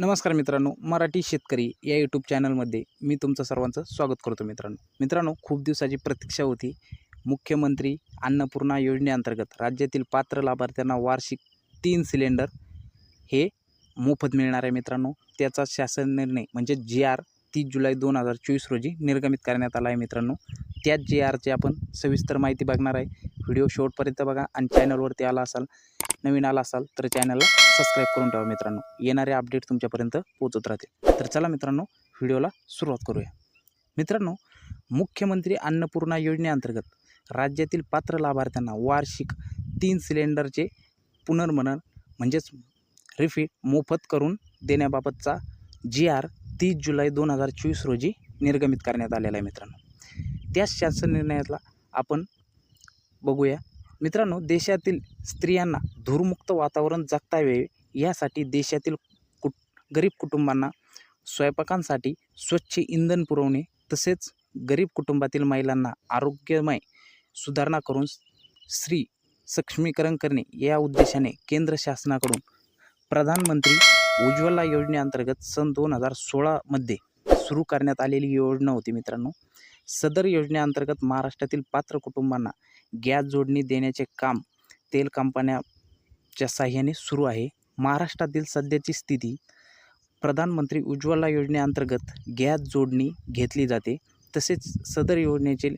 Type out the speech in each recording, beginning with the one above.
नमस्कार मित्रांनो मराठी शेतकरी या यूट्यूब चॅनलमध्ये मी तुमचं सर्वांचं स्वागत करतो मित्रांनो. मित्रांनो खूप दिवसाची प्रतीक्षा होती. मुख्यमंत्री अन्नपूर्णा योजनेअंतर्गत राज्यातील पात्र लाभार्थ्यांना वार्षिक तीन सिलेंडर हे मोफत मिळणार आहे मित्रांनो. त्याचा शासन निर्णय म्हणजे जी आर तीस जुलै दोन हजार चोवीस रोजी निर्गमित करण्यात आला आहे मित्रांनो. त्याच जे आरची आपण सविस्तर माहिती बघणार आहे. व्हिडिओ शेवटपर्यंत बघा आणि चॅनलवरती आला असाल नवीन आला असाल तर चॅनलला सबस्क्राईब करून ठेवा मित्रांनो. येणारे अपडेट तुमच्यापर्यंत पोहोचत राहतील. तर चला मित्रांनो व्हिडिओला सुरुवात करूया. मित्रांनो मुख्यमंत्री अन्नपूर्णा योजनेअंतर्गत राज्यातील पात्र लाभार्थ्यांना वार्षिक तीन सिलेंडरचे पुनर्मनन म्हणजेच रिफिट मोफत करून देण्याबाबतचा जी आर तीस जुलै दोन हजार चोवीस रोजी निर्गमित करण्यात आलेला आहे मित्रांनो. त्याच शासन निर्णयातला आपण बघूया. मित्रांनो देशातील स्त्रियांना धूरमुक्त वातावरण जगता यावे यासाठी देशातील कुट गरीब कुटुंबांना स्वयंपाकांसाठी स्वच्छ इंधन पुरवणे तसेच गरीब कुटुंबातील महिलांना आरोग्यमय सुधारणा करून स्त्री सक्षमीकरण करणे या उद्देशाने केंद्र शासनाकडून प्रधानमंत्री उज्ज्वला योजनेअंतर्गत सन दोन हजार सोळामध्ये सुरू करण्यात आलेली योजना होती मित्रांनो. सदर योजनेअंतर्गत महाराष्ट्रातील पात्र कुटुंबांना गॅस जोडणी देण्याचे काम तेल कंपन्याच्या साह्याने सुरू आहे. महाराष्ट्रातील सध्याची स्थिती प्रधानमंत्री उज्ज्वला योजनेअंतर्गत गॅस जोडणी घेतली जाते तसेच सदर योजनेचे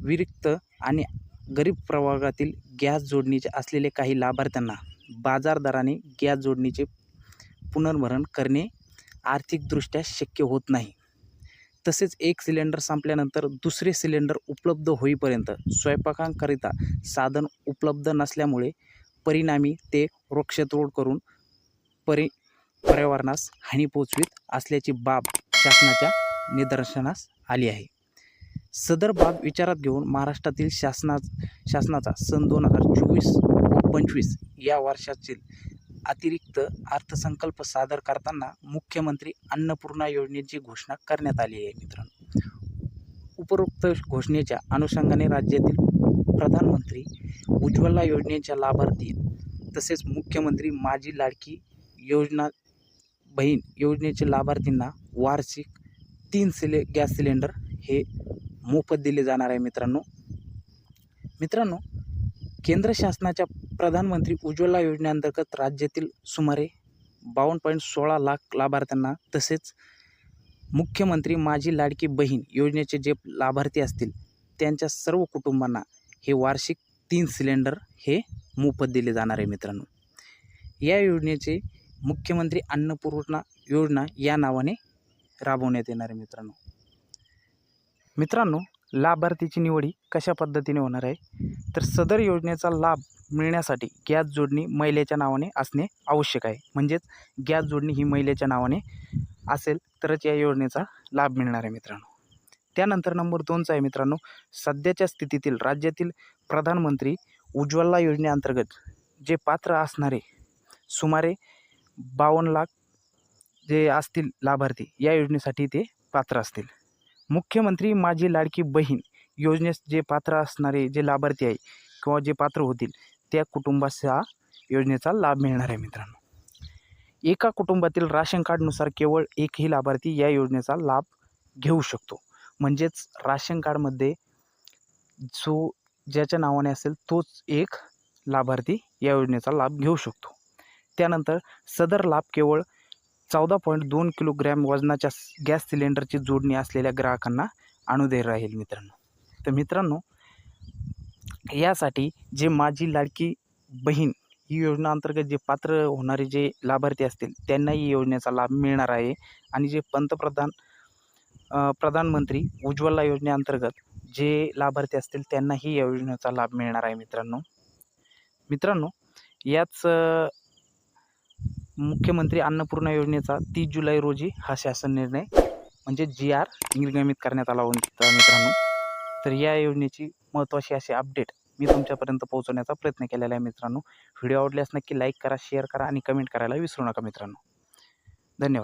विरिक्त आणि गरीब प्रवर्गातील गॅस जोडणीचे असलेले काही लाभार्थ्यांना बाजार दराने गॅस जोडणीचे पुनर्भरण करणे आर्थिकदृष्ट्या शक्य होत नाही. तसेच एक सिलेंडर संपल्यानंतर दुसरे सिलेंडर उपलब्ध होईपर्यंत स्वयंपाकांकरिता साधन उपलब्ध नसल्यामुळे परिणामी ते वृक्षतोड करून परि पर्यावरणास हानी पोचवीत असल्याची बाब शासनाच्या निदर्शनास आली आहे. सदर बाब विचारात घेऊन महाराष्ट्रातील शासना शासनाचा सन दोन हजार चोवीस व पंचवीस या वर्षातील अतिरिक्त अर्थसंकल्प सादर करताना मुख्यमंत्री अन्नपूर्णा योजनेची घोषणा करण्यात आली आहे मित्रांनो. उपरोक्त घोषणेच्या अनुषंगाने राज्यातील प्रधानमंत्री उज्ज्वला योजनेच्या लाभार्थी तसेच मुख्यमंत्री माझी लाडकी योजना बहीण योजनेचे लाभार्थींना वार्षिक तीन सिले गॅस सिलेंडर हे मोफत दिले जाणार आहे मित्रांनो. मित्रांनो केंद्र शासनाच्या प्रधानमंत्री उज्ज्वला योजनेअंतर्गत राज्यातील सुमारे बावन्न पॉईंट सोळा लाख लाभार्थ्यांना तसेच मुख्यमंत्री माझी लाडकी बहीण योजनेचे जे लाभार्थी असतील त्यांच्या सर्व कुटुंबांना हे वार्षिक तीन सिलेंडर हे मोफत दिले जाणार आहे मित्रांनो. या योजनेचे मुख्यमंत्री अन्नपूर्णा योजना या नावाने राबवण्यात येणार आहे मित्रांनो. मित्रांनो लाभार्थीची निवडी कशा पद्धतीने होणार आहे? तर सदर योजनेचा लाभ मिळण्यासाठी गॅस जोडणी महिलेच्या नावाने असणे आवश्यक आहे. म्हणजेच गॅस जोडणी ही महिलेच्या नावाने असेल तरच या योजनेचा लाभ मिळणार आहे मित्रांनो. त्यानंतर नंबर दोनचा आहे मित्रांनो सध्याच्या स्थितीतील राज्यातील प्रधानमंत्री उज्ज्वला योजनेअंतर्गत जे पात्र असणारे सुमारे बावन्न लाख जे असतील लाभार्थी या योजनेसाठी ते पात्र असतील. मुख्यमंत्री माझी लाडकी बहीण योजनेस जे पात्र असणारे जे लाभार्थी आहे किंवा जे पात्र होतील त्या कुटुंबास हा योजनेचा लाभ मिळणार आहे मित्रांनो. एका कुटुंबातील राशन कार्डनुसार केवळ एकही लाभार्थी या योजनेचा लाभ घेऊ शकतो. म्हणजेच राशन कार्डमध्ये जो ज्याच्या नावाने असेल तोच एक लाभार्थी या योजनेचा लाभ घेऊ शकतो. त्यानंतर सदर लाभ केवळ चौदा पॉईंट दोन किलोग्रॅम वजनाच्या गॅस सिलेंडरची जोडणी असलेल्या ग्राहकांना अनुदेय राहील मित्रांनो. तर मित्रांनो यासाठी जे माझी लाडकी बहीण ही योजना अंतर्गत जे पात्र होणारे जे लाभार्थी असतील त्यांनाही योजनेचा लाभ मिळणार आहे. आणि जे पंतप्रधान प्रधानमंत्री उज्ज्वला योजनेअंतर्गत जे लाभार्थी असतील त्यांनाही या योजनेचा लाभ मिळणार आहे मित्रांनो. मित्रांनो याच मुख्यमंत्री अन्नपूर्णा योजनेचा तीस जुलै रोजी हा शासन निर्णय म्हणजे जी आर निर्गमित करण्यात आला होता मित्रांनो. तर या योजनेची महत्त्वाची अशी अपडेट मी तुमच्यापर्यंत पोहोचवण्याचा प्रयत्न केलेला आहे मित्रांनो. व्हिडिओ आवडल्यास नक्की लाईक करा शेअर करा आणि कमेंट करायला विसरू नका मित्रांनो. धन्यवाद.